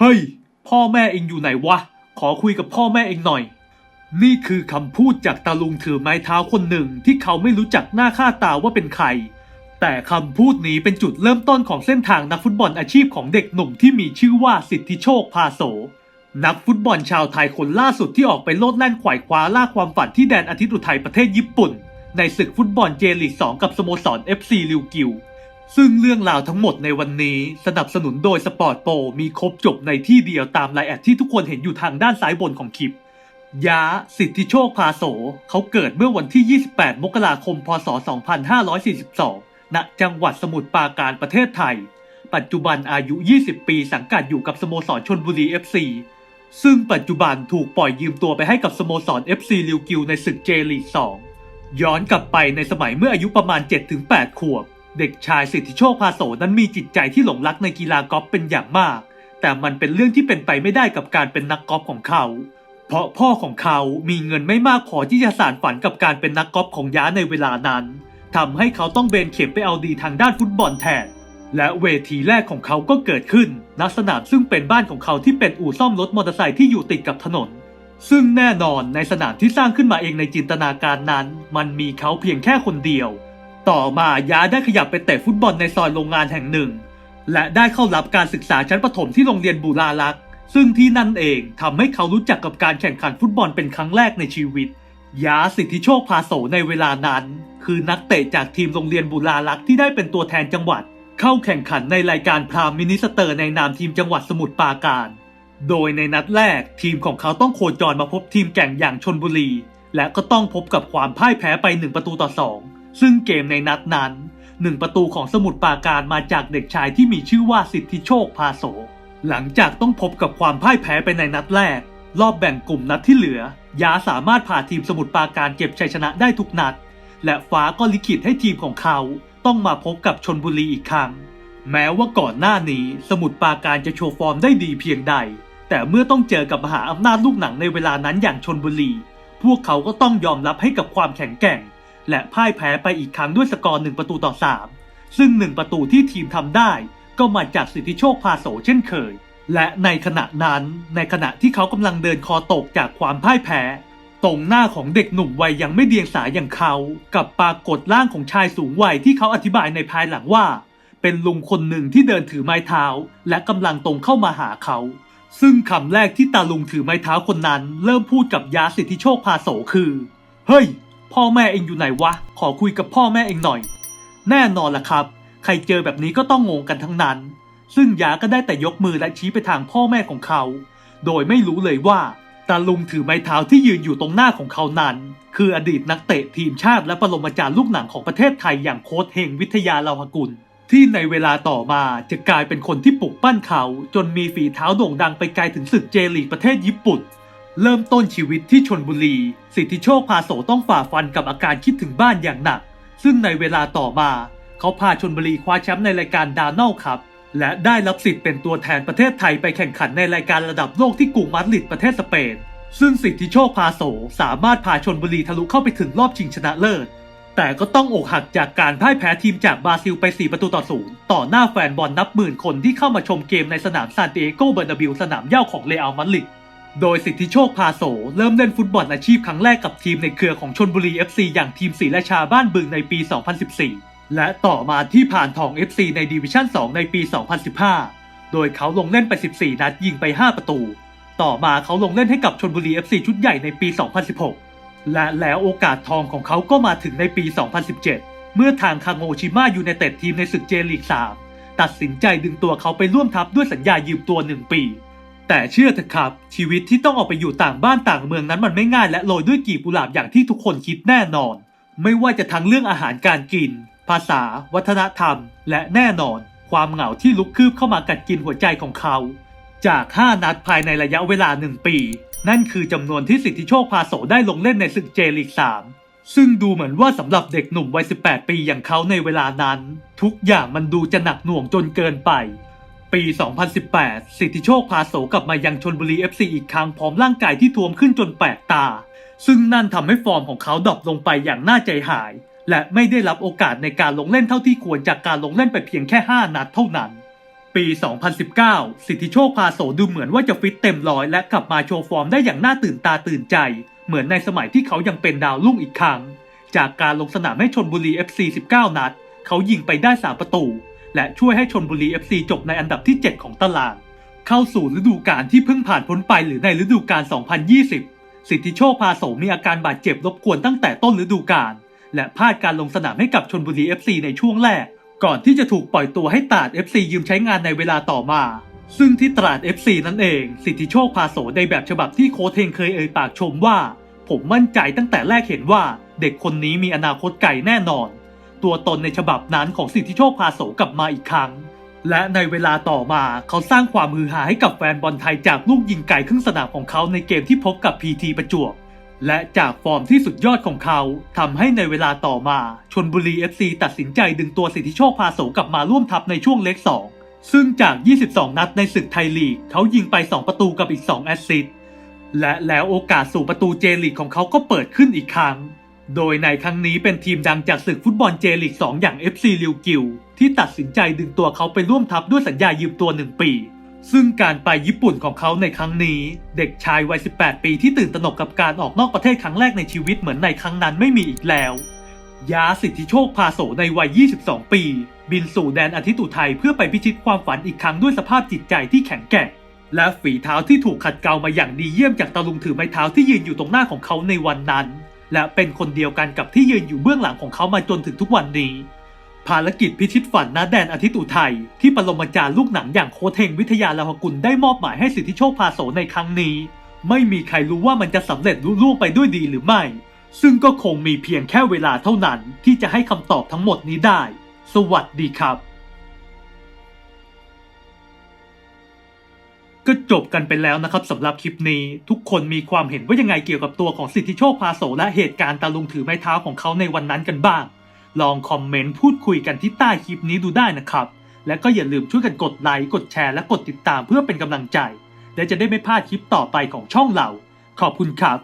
เฮ้ย พ่อแม่เองอยู่ไหนวะ ขอคุยกับพ่อแม่เองหน่อย นี่คือคำพูดจากตาลุงถือไม้เท้าคนหนึ่งที่เขาไม่รู้จักหน้าค่าตาว่าเป็นใคร แต่คำพูดนี้เป็นจุดเริ่มต้นของเส้นทางนักฟุตบอลอาชีพของเด็กหนุ่มที่มีชื่อว่าสิทธิโชคพาโส นักฟุตบอลชาวไทยคนล่าสุดที่ออกไปโลดแล่นขวายคว้าล่าความฝันที่แดนอาทิตย์อุทัยประเทศญี่ปุ่น ในศึกฟุตบอลเจลีก2กับสโมสร FC ลิวกิว ซึ่งเรื่องราวทั้งหมดในวันนี้สนับสนุนโดยสปอร์ตโปรมีครบจบในที่เดียวตามไลน์แอดที่ทุกคนเห็นอยู่ทางด้านซ้ายบนของคลิปยาสิทธิโชคพาโส เขาเกิดเมื่อวันที่ 28 มกราคม พศ 2542 ณ จังหวัดสมุทรปราการประเทศไทย ปัจจุบันอายุ 20 ปีสังกัดอยู่กับสโมสรชนบุรี FC ซึ่งปัจจุบันถูกปล่อยยืมตัวไปให้กับสโมสร FC ลิวกิวในศึกเจลีก2ย้อนกลับไปในสมัยเมื่ออายุประมาณ 7-8 ขวบ เด็กชายสิทธิโชคพาโสนั้นมีจิตใจที่หลงรักในกีฬากอล์ฟเป็นอย่างมาก แต่มันเป็นเรื่องที่เป็นไปไม่ได้กับการเป็นนักกอล์ฟของเขา เพราะพ่อของเขามีเงินไม่มากพอที่จะสานฝันกับการเป็นนักกอล์ฟของย้าในเวลานั้นทำให้เขาต้องเบนเข็มไปเอาดีทางด้านฟุตบอลแทน และเวทีแรกของเขาก็เกิดขึ้นณสนามซึ่งเป็นบ้านของเขาที่เป็นอู่ซ่อมรถมอเตอร์ไซค์ที่อยู่ติดกับถนน ซึ่งแน่นอนในสนามที่สร้างขึ้นมาเองในจินตนาการนั้น มันมีเขาเพียงแค่คนเดียว ต่อมายาได้ขยับไปเตะฟุตบอลในซอยโรงงานแห่งหนึ่ง และได้เข้ารับการศึกษาชั้นประถมที่โรงเรียนบูราลักษ์ซึ่งที่นั่นเองทำให้เขารู้จักกับการแข่งขันฟุตบอลเป็นครั้งแรกในชีวิต ยาสิทธิโชคพาโสในเวลานั้น คือนักเตะจากทีมโรงเรียนบูราลักษ์ที่ได้เป็นตัวแทนจังหวัด เข้าแข่งขันในรายการพรามมินิสเตอร์ในนามทีมจังหวัดสมุทรปราการ โดยในนัดแรกทีมของเขาต้องโคจรมาพบทีมแก่งอย่างชนบุรี และก็ต้องพบกับความพ่ายแพ้ไป1ประตูต่อ2 ซึ่งเกมในนัดนั้น1ประตูของสมุทรปราการมาจากเด็กชายที่มีชื่อว่าสิทธิโชคพาโส หลังจากต้องพบกับความพ่ายแพ้ไปในนัดแรก รอบแบ่งกลุ่มนัดที่เหลือ ยาสามารถพาทีมสมุทรปราการเก็บชัยชนะได้ทุกนัด และฟ้าก็ลิขิตให้ทีมของเขาต้องมาพบกับชนบุรีอีกครั้ง แม้ว่าก่อนหน้านี้สมุทรปราการจะโชว์ฟอร์มได้ดีเพียงใด แต่เมื่อต้องเจอกับมหาอำนาจลูกหนังในเวลานั้นอย่างชนบุรี พวกเขาก็ต้องยอมรับให้กับความแข็งแกร่ง และพ่ายแพ้ไปอีกครั้งด้วยสกอร์หนึ่งประตูต่อ 3 ซึ่งหนึ่งประตูที่ทีมทำได้ ก็มาจากสิทธิโชคพาโสเช่นเคย และในขณะนั้น ในขณะที่เขากำลังเดินคอตกจากความพ่ายแพ้ ตรงหน้าของเด็กหนุ่มวัยยังไม่เดียงสาอย่างเขา กับปรากฏร่างของชายสูงวัยที่เขาอธิบายในภายหลังว่า เป็นลุงคนหนึ่งที่เดินถือไม้เท้า และกำลังตรงเข้ามาหาเขา ซึ่งคำแรกที่ตาลุงถือไม้เท้าคนนั้น เริ่มพูดกับยาสิทธิโชคพาโสคือ เฮ้ย พ่อแม่เองอยู่ไหนวะ ขอคุยกับพ่อแม่เองหน่อย แน่นอนล่ะครับ ใครเจอแบบนี้ก็ต้องงงกันทั้งนั้น ซึ่งยาก็ได้แต่ยกมือและชี้ไปทางพ่อแม่ของเขา โดยไม่รู้เลยว่าตาลุงถือไม้เท้าที่ยืนอยู่ตรงหน้าของเขานั้น คืออดีตนักเตะทีมชาติและปรมาจารย์ลูกหนังของประเทศไทยอย่างโค้ชเฮงวิทยาลาวหกุล ที่ในเวลาต่อมาจะกลายเป็นคนที่ปลุกปั้นเขา จนมีฝีเท้าโด่งดังไปไกลถึงศึกเจลีกประเทศญี่ปุ่น เริ่มต้นชีวิตที่ชนบุรี สิทธิโชคพาโสต้องฝ่าฟันกับอาการคิดถึงบ้านอย่างหนัก ซึ่งในเวลาต่อมา เขาพาชนบุรีคว้าแชมป์ในรายการดาเนลครับ และได้รับสิทธิ์เป็นตัวแทนประเทศไทยไปแข่งขันในรายการระดับโลกที่กรุงมาดริดประเทศสเปน ซึ่งสิทธิโชคพาโสสามารถพาชนบุรีทะลุเข้าไปถึงรอบชิงชนะเลิศ แต่ก็ต้องอกหักจากการพ่ายแพ้ทีมจากบราซิลไป 4 ประตูต่อศูนย์ต่อหน้าแฟนบอลนับหมื่นคนที่เข้ามาชมเกมในสนามซานติเอโกเบอร์นาบิลสนามเย้าของเรอัลมาดริด โดยสิทธิโชคพาโส เริ่มเล่นฟุตบอลอาชีพครั้งแรกกับทีมในเครือของชนบุรี FC อย่างทีมศรีราชาบ้านบึงในปี 2014 และต่อมาที่ผ่านทอง FC ในดิวิชั่น 2 ในปี 2015 โดยเขาลงเล่นไป 14 นัดยิงไป 5 ประตู ต่อมาเขาลงเล่นให้กับชนบุรี FC ชุดใหญ่ในปี 2016 และแล้วโอกาสทองของเขาก็มาถึงในปี 2017 เมื่อทางคางโอชิมะยูไนเต็ดทีมในศึกเจลีก 3 ตัดสินใจดึงตัวเขาไปร่วมทัพด้วยสัญญายืมตัว 1 ปี แต่เชื่อเถอะครับ ชีวิตที่ต้องออกไปอยู่ต่างบ้านต่างเมืองนั้นมันไม่ง่ายและโรยด้วยกีบกุหลาบอย่างที่ทุกคนคิดแน่นอน ไม่ว่าจะทั้งเรื่องอาหารการกิน ภาษา วัฒนธรรม และแน่นอน ความเหงาที่ลุกคืบเข้ามากัดกินหัวใจของเขา จาก 5 นัดภายในระยะเวลา 1 ปี นั่นคือจำนวนที่สิทธิโชคพาโสได้ลงเล่นในศึกเจลีก 3ซึ่งดูเหมือนว่าสำหรับเด็กหนุ่มวัย 18 ปีอย่างเขาในเวลานั้น ทุกอย่างมันดูจะหนักหน่วงจนเกินไป ปี 2018 สิทธิโชคพาโสกลับมายังชนบุรี FC อีกครั้งพร้อมร่างกายที่ทวมขึ้นจนแปลกตา ซึ่งนั่นทำให้ฟอร์มของเขาดรอปลงไปอย่างน่าใจหาย และไม่ได้รับโอกาสในการลงเล่นเท่าที่ควรจากการลงเล่นไปเพียงแค่ 5 นัดเท่านั้น ปี 2019 สิทธิโชคพาโสดูเหมือนว่าจะฟิตเต็มร้อยและกลับมาโชว์ฟอร์มได้อย่างน่าตื่นตาตื่นใจ เหมือนในสมัยที่เขายังเป็นดาวรุ่งอีกครั้ง จากการลงสนามให้ชนบุรี FC 19 นัด เขายิงไปได้ 3 ประตู และช่วยให้ชนบุรี FC จบในอันดับที่ 7 ของตาราง เข้าสู่ฤดูกาลที่เพิ่งผ่านพ้นไปหรือในฤดูกาล 2020 สิทธิโชคพาโสมีอาการบาดเจ็บรบกวนตั้งแต่ต้นฤดูกาลและพลาดการลงสนามให้กับชนบุรี FC ในช่วงแรก ก่อนที่จะถูกปล่อยตัวให้ตราด FC ยืมใช้งานในเวลาต่อมา ซึ่งที่ตราด FC นั่นเอง สิทธิโชคพาโสในแบบฉบับที่โคเทงเคยเอ่ยปากชมว่า ผมมั่นใจตั้งแต่แรกเห็นว่าเด็กคนนี้มีอนาคตไกลแน่นอน ตัวตนในฉบับนั้นของสิทธิโชคพาโสกลับมาอีกครั้ง และในเวลาต่อมาเขาสร้างความฮือฮาให้กับแฟนบอลไทยจากลูกยิงไกลครึ่งสนามของเขาในเกมที่พบกับ PT ประจวบและจากฟอร์มที่สุดยอดของเขาทำให้ในเวลาต่อมาชนบุรี FC ตัดสินใจดึงตัวสิทธิโชคพาโสกลับมาร่วมทัพในช่วงเล็ก 2 ซึ่งจาก 22 นัดในศึกไทยลีก เขายิงไป 2 ประตูกับอีก 2 แอสซิสต์และแล้วโอกาสสู่ประตูเจลีกของเขาก็เปิดขึ้นอีกครั้ง โดยในครั้งนี้เป็นทีมดังจากศึกฟุตบอลเจลีก2อย่าง FC ลิวกิวที่ตัดสินใจดึงตัวเขาไปร่วมทัพด้วยสัญญายืมตัว 1 ปี ซึ่งการไปญี่ปุ่นของเขาในครั้งนี้ เด็กชายวัย 18 ปีที่ตื่นตระหนกกับการออกนอกประเทศครั้งแรกในชีวิตเหมือนในครั้งนั้นไม่มีอีกแล้ว ยาสิทธิโชคพาโสในวัย 22 ปี บินสู่แดนอาทิตย์อุทัยเพื่อไปพิชิตความฝันอีกครั้งด้วยสภาพจิตใจที่แข็งแกร่งและฝีเท้าที่ถูกขัดเกลามาอย่างดีเยี่ยมจากตะลุงถือไม้เท้าที่ยืนอยู่ตรงหน้าของเขาในวันนั้น และเป็นคนเดียวกันกับที่ยืนอยู่เบื้องหลังของเขามาจนถึงทุกวันนี้ ภารกิจพิชิตฝันณแดนอาทิตย์อุทัยที่ปรมาจารย์ลูกหนังอย่างโคเทงวิทยาลาภกุลได้มอบหมายให้สิทธิโชคพาโสในครั้งนี้ ไม่มีใครรู้ว่ามันจะสำเร็จลุล่วงไปด้วยดีหรือไม่ ซึ่งก็คงมีเพียงแค่เวลาเท่านั้นที่จะให้คำตอบทั้งหมดนี้ได้ สวัสดีครับ ก็จบกันไปแล้วนะครับสำหรับคลิปนี้ ทุกคนมีความเห็นว่ายังไงเกี่ยวกับตัวของสิทธิโชคพาโสและเหตุการณ์ตาลุงถือไม้เท้าของเขาในวันนั้นกันบ้าง ลองคอมเมนต์พูดคุยกันที่ใต้คลิปนี้ดูได้นะครับ และก็อย่าลืมช่วยกันกดไลค์กดแชร์และกดติดตามเพื่อเป็นกำลังใจ และจะได้ไม่พลาดคลิปต่อไปของช่องเรา ขอบคุณครับ